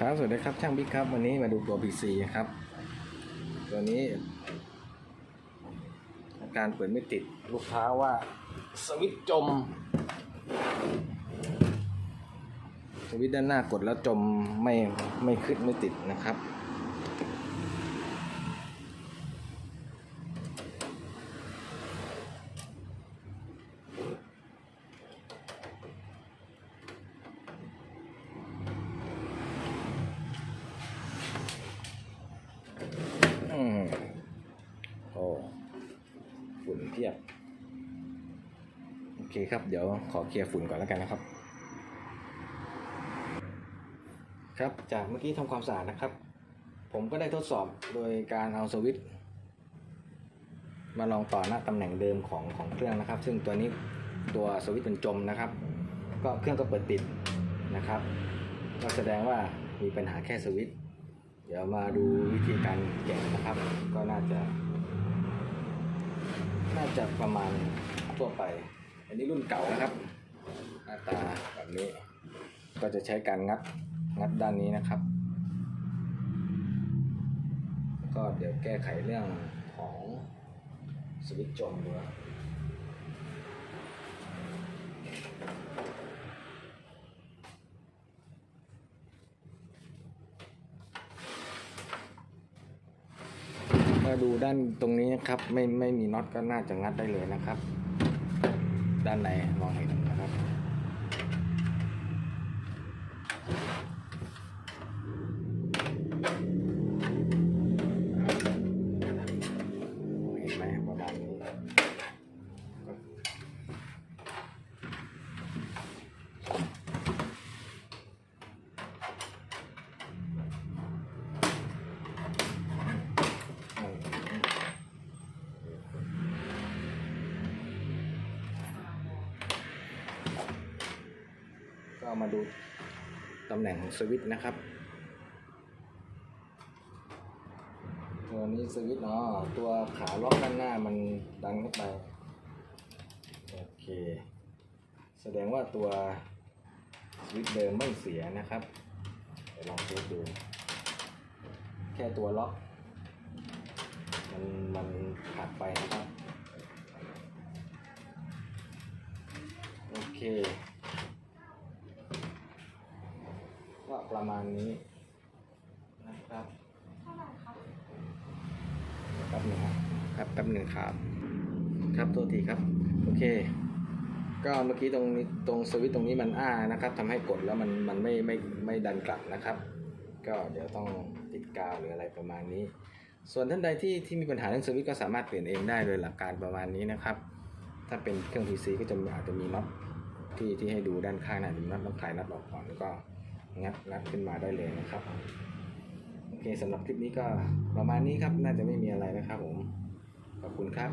ครับสวัสดีครับช่างบิ๊กครับ วันนี้มาดูตัว PC ครับ ตัวนี้ การเปิดไม่ติดลูกค้าว่าสวิตจม สวิตด้านหน้ากดแล้วจมไม่ไม่ขึ้นไม่ติดนะครับ อืมโอ้ฝุ่น เพียบ โอเคครับ เดี๋ยวขอเคลียร์ฝุ่นก่อนแล้วกันนะครับ ครับ จากเมื่อกี้ทำความสะอาดนะครับ ผมก็ได้ทดสอบโดยการเอาสวิตช์มาลองต่อหน้าตำแหน่งเดิมของของเครื่องนะครับ ซึ่งตัวนี้ตัวสวิตช์เป็นจมนะครับ ก็เครื่องก็เปิดติดนะครับ ก็แสดงว่ามีปัญหาแค่สวิตช์เดี๋ยวมาดูวิธีการแกะนะครับ ก็น่าจะ น่าจะประมาณทั่วไป อันนี้รุ่นเก่านะครับ หน้าตาแบบนี้ ก็จะใช้การงัดงัดด้านนี้นะครับ ก็เดี๋ยวแก้ไขเรื่องของสวิตช์จมด้วย ดูด้านตรงนี้นะครับ ไม่ไม่มีน็อตก็น่าจะงัดได้เลยนะครับ ด้านในมองเห็นนะครับเห็น ก็มาดูตำแหน่งของสวิตช์นะครับตัวนี้สวิตช์เนาะตัวขาล็อกด้านหน้ามันดันเข้าไป โอเค แสดงว่าตัวสวิตช์เดิมไม่เสียนะครับเดี๋ยวลองเช็คดู แค่ตัวล็อก มันมันขาดไปนะครับ โอเค ก็ ประมาณนี้นะครับแป๊บหนึ่งครับแป๊บหนึ่งครับ ครับโทษทีครับ โอเค ก็เมื่อกี้ตรงนี้ตรงสวิตช์ตรงนี้มันอ้านะครับทำให้กดแล้วมันมันไม่ไม่ไม่ดันกลับนะครับ ก็เดี๋ยวต้องติดกาวหรืออะไรประมาณนี้ ส่วนท่านใดที่ที่มีปัญหาเรื่องสวิตช์ก็สามารถเปลี่ยนเองได้โดยหลักการประมาณนี้นะครับ ถ้าเป็นเครื่อง PC ก็จะอาจจะมีน็อตที่ที่ให้ดูด้านข้างนะมีน็อตต้องคลายน็อตออกก่อนแล้วก็ งัดงัดขึ้นมาได้เลยนะครับ โอเคสำหรับคลิปนี้ก็ประมาณนี้ครับ น่าจะไม่มีอะไรนะครับผม ขอบคุณครับ